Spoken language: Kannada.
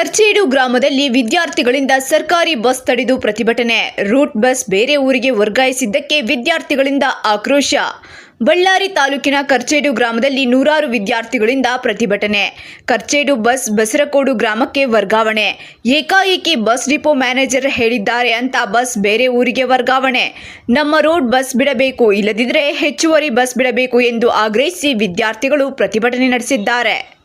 ಕರ್ಚೇಡು ಗ್ರಾಮದಲ್ಲಿ ವಿದ್ಯಾರ್ಥಿಗಳಿಂದ ಸರ್ಕಾರಿ ಬಸ್ ತಡೆದು ಪ್ರತಿಭಟನೆ. ರೂಟ್ ಬಸ್ ಬೇರೆ ಊರಿಗೆ ವರ್ಗಾಯಿಸಿದ್ದಕ್ಕೆ ವಿದ್ಯಾರ್ಥಿಗಳಿಂದ ಆಕ್ರೋಶ. ಬಳ್ಳಾರಿ ತಾಲೂಕಿನ ಕರ್ಚೇಡು ಗ್ರಾಮದಲ್ಲಿ ನೂರಾರು ವಿದ್ಯಾರ್ಥಿಗಳಿಂದ ಪ್ರತಿಭಟನೆ. ಕರ್ಚೇಡು ಬಸ್ ಬಸರಕೋಡು ಗ್ರಾಮಕ್ಕೆ ವರ್ಗಾವಣೆ. ಏಕಾಏಕಿ ಬಸ್ ಡಿಪೋ ಮ್ಯಾನೇಜರ್ ಹೇಳಿದ್ದಾರೆ ಅಂತ ಬಸ್ ಬೇರೆ ಊರಿಗೆ ವರ್ಗಾವಣೆ. ನಮ್ಮ ರೋಡ್ ಬಸ್ ಬಿಡಬೇಕು ಇಲ್ಲದಿದ್ದರೆ ಹೆಚ್ಚುವರಿ ಬಸ್ ಬಿಡಬೇಕು ಎಂದು ಆಗ್ರಹಿಸಿ ವಿದ್ಯಾರ್ಥಿಗಳು ಪ್ರತಿಭಟನೆ ನಡೆಸಿದ್ದಾರೆ.